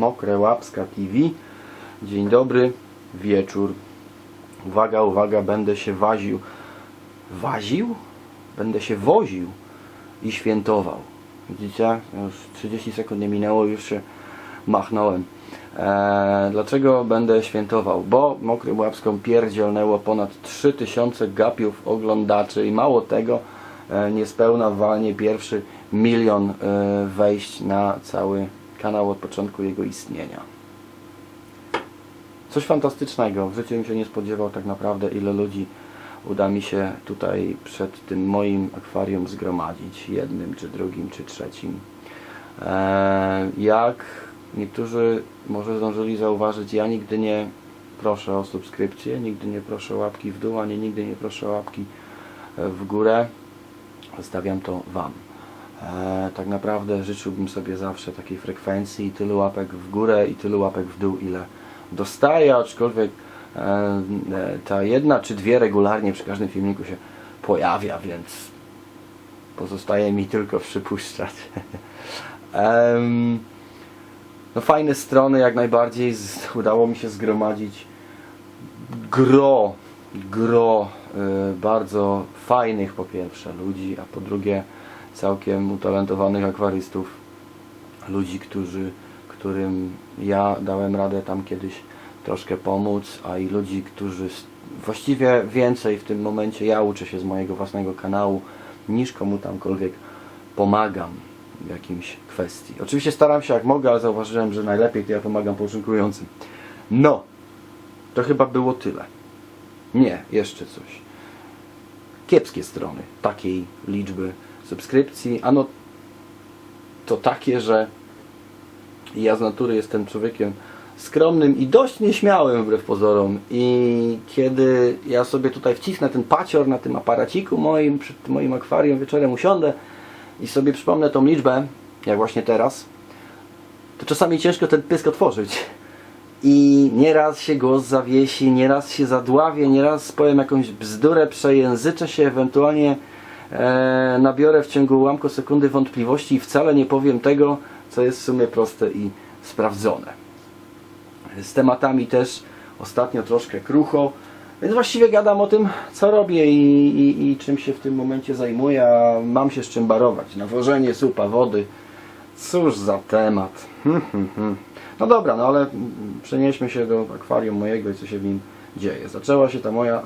Mokre Łapska TV. Dzień dobry, wieczór. Uwaga, uwaga, będę się waził. Waził? Będę się woził i świętował. Widzicie? Już 30 sekund nie minęło, już się machnąłem. Eee, dlaczego będę świętował? Bo Mokrym Łapską pierdzielnęło ponad 3000 gapiów oglądaczy i mało tego, e, niespełna walnie pierwszy milion e, wejść na cały kanał od początku jego istnienia. Coś fantastycznego. W życiu bym się nie spodziewał tak naprawdę ile ludzi uda mi się tutaj przed tym moim akwarium zgromadzić. Jednym, czy drugim, czy trzecim. Eee, jak niektórzy może zdążyli zauważyć, ja nigdy nie proszę o subskrypcję, nigdy nie proszę łapki w dół, ani nigdy nie proszę łapki e, w górę. Zostawiam to Wam. Eee, tak naprawdę życzyłbym sobie zawsze takiej frekwencji tylu łapek w górę i tylu łapek w dół, ile dostaję, aczkolwiek e, e, ta jedna czy dwie regularnie przy każdym filmiku się pojawia, więc pozostaje mi tylko przypuszczać. Em, no fajne strony jak najbardziej udało mi się zgromadzić gro, gro y, bardzo fajnych po pierwsze ludzi, a po drugie całkiem utalentowanych akwarystów, ludzi, którzy, którym ja dałem radę tam kiedyś troszkę pomóc, a i ludzi, którzy właściwie więcej w tym momencie ja uczę się z mojego własnego kanału niż komu tamkolwiek pomagam w jakimś kwestii. Oczywiście staram się jak mogę, ale zauważyłem, że najlepiej to ja pomagam początkującym. No, to chyba było tyle. Nie, jeszcze coś. Kiepskie strony takiej liczby subskrypcji. Ano to takie, że ja z natury jestem człowiekiem skromnym i dość nieśmiałym wbrew pozorom. I kiedy ja sobie tutaj wcisnę ten pacior na tym aparaciku moim, przed moim akwarium wieczorem usiądę i sobie przypomnę tą liczbę, jak właśnie teraz, to czasami ciężko ten pysk otworzyć. I nieraz się głos zawiesi, nieraz się zadławię, nieraz powiem jakąś bzdurę, przejęzyczę się, ewentualnie e, nabiorę w ciągu ułamku sekundy wątpliwości i wcale nie powiem tego, co jest w sumie proste i sprawdzone. Z tematami też ostatnio troszkę krucho, więc właściwie gadam o tym, co robię i, i, i czym się w tym momencie zajmuję, a mam się z czym barować. Nawożenie, supa, wody. Cóż za temat. No dobra, no ale przenieśmy się do akwarium mojego i co się w nim dzieje. Zaczęła się ta moja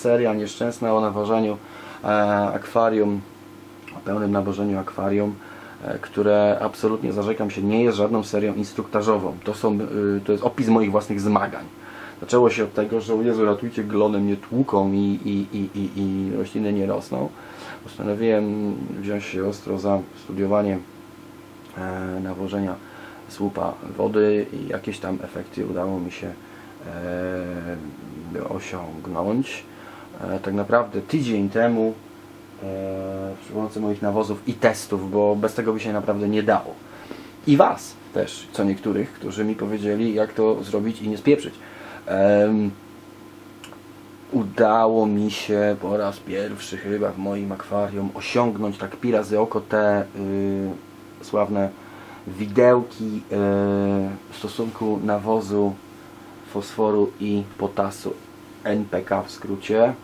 seria nieszczęsna o nawożeniu e, akwarium, o pełnym nawożeniu akwarium, e, które absolutnie zarzekam się nie jest żadną serią instruktażową. To, są, y, to jest opis moich własnych zmagań. Zaczęło się od tego, że Jezu, ratujcie glony, mnie tłuką i, i, i, i, i rośliny nie rosną. Postanowiłem wziąć się ostro za studiowanie e, nawożenia słupa wody i jakieś tam efekty udało mi się e, osiągnąć. E, tak naprawdę tydzień temu e, przy pomocy moich nawozów i testów, bo bez tego by się naprawdę nie dało. I Was też, co niektórych, którzy mi powiedzieli, jak to zrobić i nie spieprzyć. Udało mi się po raz pierwszy chyba w moim akwarium osiągnąć tak pi razy oko te y, sławne widełki y, w stosunku nawozu fosforu i potasu NPK w skrócie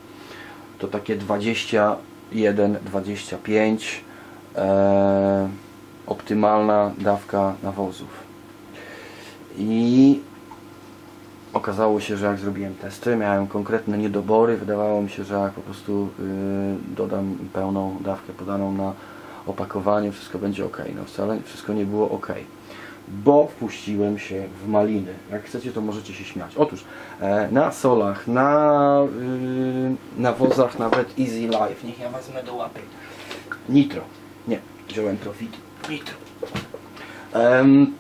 to takie 21, 25 e, optymalna dawka nawozów i okazało się, że jak zrobiłem testy, miałem konkretne niedobory. Wydawało mi się, że jak po prostu y, dodam pełną dawkę podaną na opakowaniu, wszystko będzie ok. No wcale wszystko nie było ok. Bo wpuściłem się w maliny. Jak chcecie, to możecie się śmiać. Otóż e, na solach, na y, nawozach, nawet Easy Life. Niech ja wezmę do łapy. Nitro. Nie, wziąłem Profit. Nitro. Em,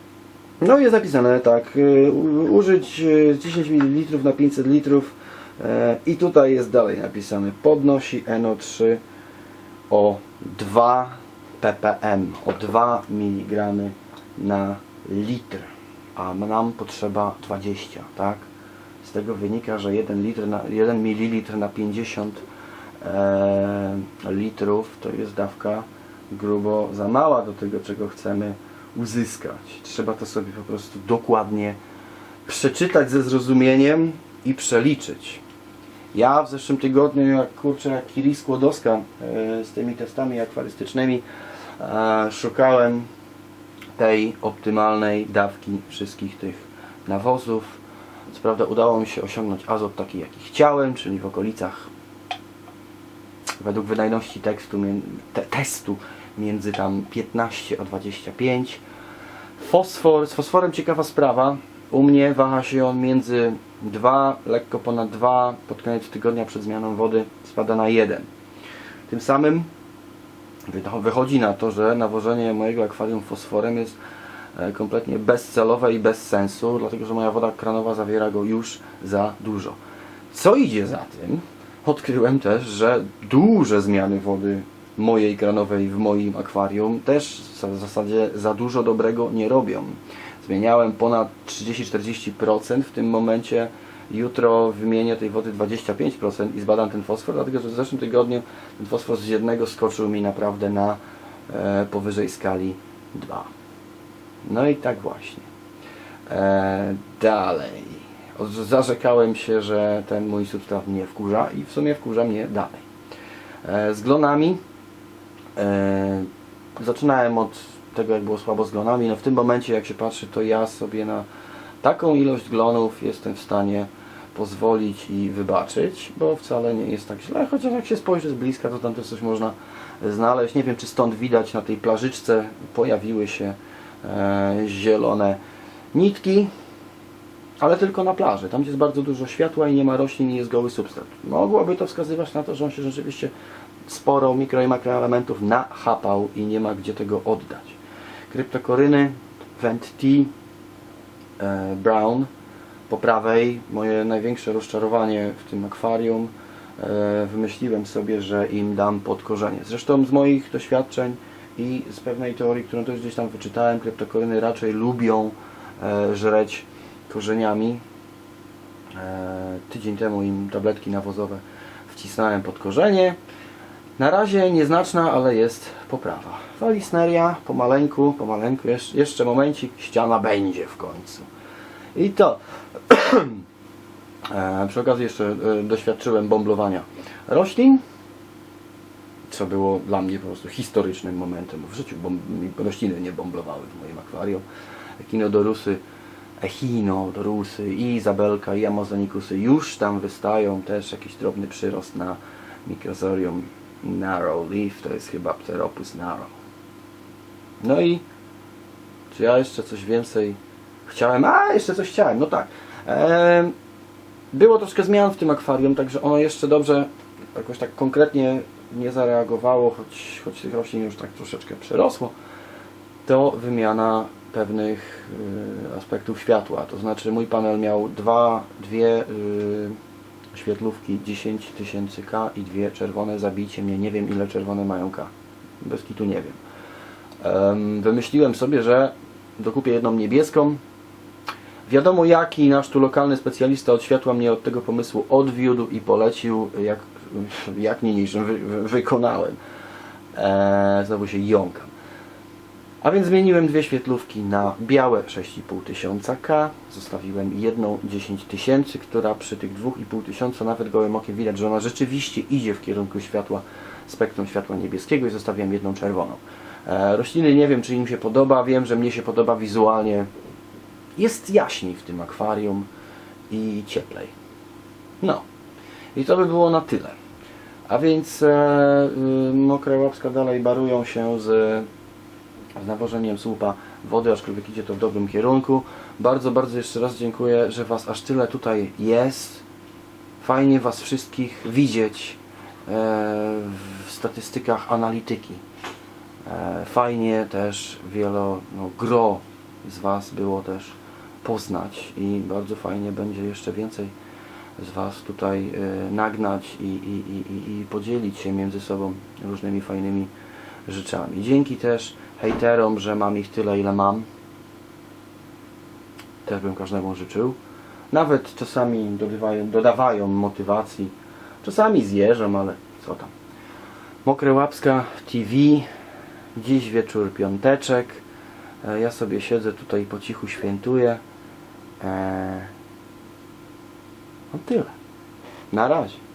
no jest napisane tak, y, użyć y, 10 ml na 500 litrów e, i tutaj jest dalej napisane podnosi NO3 o 2 ppm, o 2 mg na litr, a nam potrzeba 20, tak? Z tego wynika, że 1, litr na, 1 ml na 50 e, litrów to jest dawka grubo za mała do tego, czego chcemy uzyskać. Trzeba to sobie po prostu dokładnie przeczytać ze zrozumieniem i przeliczyć. Ja w zeszłym tygodniu, jak kurczę, jak Kiri Skłodowska e, z tymi testami akwarystycznymi, e, szukałem tej optymalnej dawki wszystkich tych nawozów. Co prawda udało mi się osiągnąć azot taki, jaki chciałem, czyli w okolicach według wydajności tekstu, te, testu między tam 15 a 25. Fosfor, z fosforem ciekawa sprawa. U mnie waha się on między 2, lekko ponad 2, pod koniec tygodnia przed zmianą wody spada na 1. Tym samym wychodzi na to, że nawożenie mojego akwarium fosforem jest e, kompletnie bezcelowe i bez sensu, dlatego że moja woda kranowa zawiera go już za dużo. Co idzie za tym? Odkryłem też, że duże zmiany wody mojej kranowej w moim akwarium też w zasadzie za dużo dobrego nie robią. Zmieniałem ponad 30-40%, w tym momencie jutro wymienię tej wody 25% i zbadam ten fosfor, dlatego że w zeszłym tygodniu ten fosfor z jednego skoczył mi naprawdę na e, powyżej skali 2. No i tak właśnie. E, dalej. Zarzekałem się, że ten mój substrat mnie wkurza i w sumie wkurza mnie dalej. E, z glonami e, zaczynałem od tego, jak było słabo z glonami. No w tym momencie, jak się patrzy, to ja sobie na taką ilość glonów jestem w stanie pozwolić i wybaczyć, bo wcale nie jest tak źle, chociaż jak się spojrzy z bliska, to tam też coś można znaleźć. Nie wiem, czy stąd widać na tej plażyczce pojawiły się e, zielone nitki, ale tylko na plaży. Tam jest bardzo dużo światła i nie ma roślin i jest goły substrat. Mogłoby to wskazywać na to, że on się rzeczywiście sporo mikro i makroelementów nachapał i nie ma gdzie tego oddać. Kryptokoryny, Vent T, e, Brown po prawej, moje największe rozczarowanie w tym akwarium. E, wymyśliłem sobie, że im dam podkorzenie. Zresztą z moich doświadczeń i z pewnej teorii, którą też gdzieś tam wyczytałem, kryptokoryny raczej lubią e, żreć korzeniami. Tydzień temu im tabletki nawozowe wcisnąłem pod korzenie. Na razie nieznaczna, ale jest poprawa. Walisneria pomaleńku, pomaleńku, jeszcze, jeszcze momencik, ściana będzie w końcu. I to. e, przy okazji jeszcze e, doświadczyłem bomblowania roślin, co było dla mnie po prostu historycznym momentem. W życiu rośliny nie bomblowały w moim akwarium. Ekinodorusy, echinodorusy i Izabelka i Amazonikusy już tam wystają. Też jakiś drobny przyrost na Microsorium narrow leaf, to jest chyba Pteropus narrow. No i czy ja jeszcze coś więcej chciałem? A, jeszcze coś chciałem, no tak. Było troszkę zmian w tym akwarium, także ono jeszcze dobrze jakoś tak konkretnie nie zareagowało, choć, choć tych roślin już tak troszeczkę przerosło. To wymiana pewnych y, aspektów światła. To znaczy mój panel miał dwa, dwie y, świetlówki 10 tysięcy K i dwie czerwone. Zabijcie mnie, nie wiem ile czerwone mają K. Bez kitu nie wiem. Em, wymyśliłem sobie, że dokupię jedną niebieską. Wiadomo jaki nasz tu lokalny specjalista od światła mnie od tego pomysłu odwiódł i polecił jak, jak niniejszym wy, wy, wykonałem. Eee, znowu się jąkam. A więc zmieniłem dwie świetlówki na białe 6,5 tysiąca K. Zostawiłem jedną 10 tysięcy, która przy tych 2,5 tysiąca nawet gołym okiem widać, że ona rzeczywiście idzie w kierunku światła, spektrum światła niebieskiego i zostawiłem jedną czerwoną. E, rośliny nie wiem, czy im się podoba. Wiem, że mnie się podoba wizualnie. Jest jaśniej w tym akwarium i cieplej. No. I to by było na tyle. A więc e, y, mokre łapska dalej barują się z, z nawożeniem słupa wody, aczkolwiek idzie to w dobrym kierunku. Bardzo, bardzo jeszcze raz dziękuję, że Was aż tyle tutaj jest. Fajnie Was wszystkich widzieć e, w statystykach analityki. E, Fajnie też wielo, no, gro z Was było też poznać i bardzo fajnie będzie jeszcze więcej z Was tutaj e, nagnać i, i, i, i- i podzielić się między sobą różnymi fajnymi rzeczami. Dzięki też hejterom, że mam ich tyle ile mam. Też bym każdemu życzył. Nawet czasami dodawają, dodawają motywacji. Czasami zjeżdżam, ale co tam. Mokre Łapska TV. Dziś wieczór piąteczek. E, Ja sobie siedzę tutaj po cichu świętuję. E, No tyle. Na razie.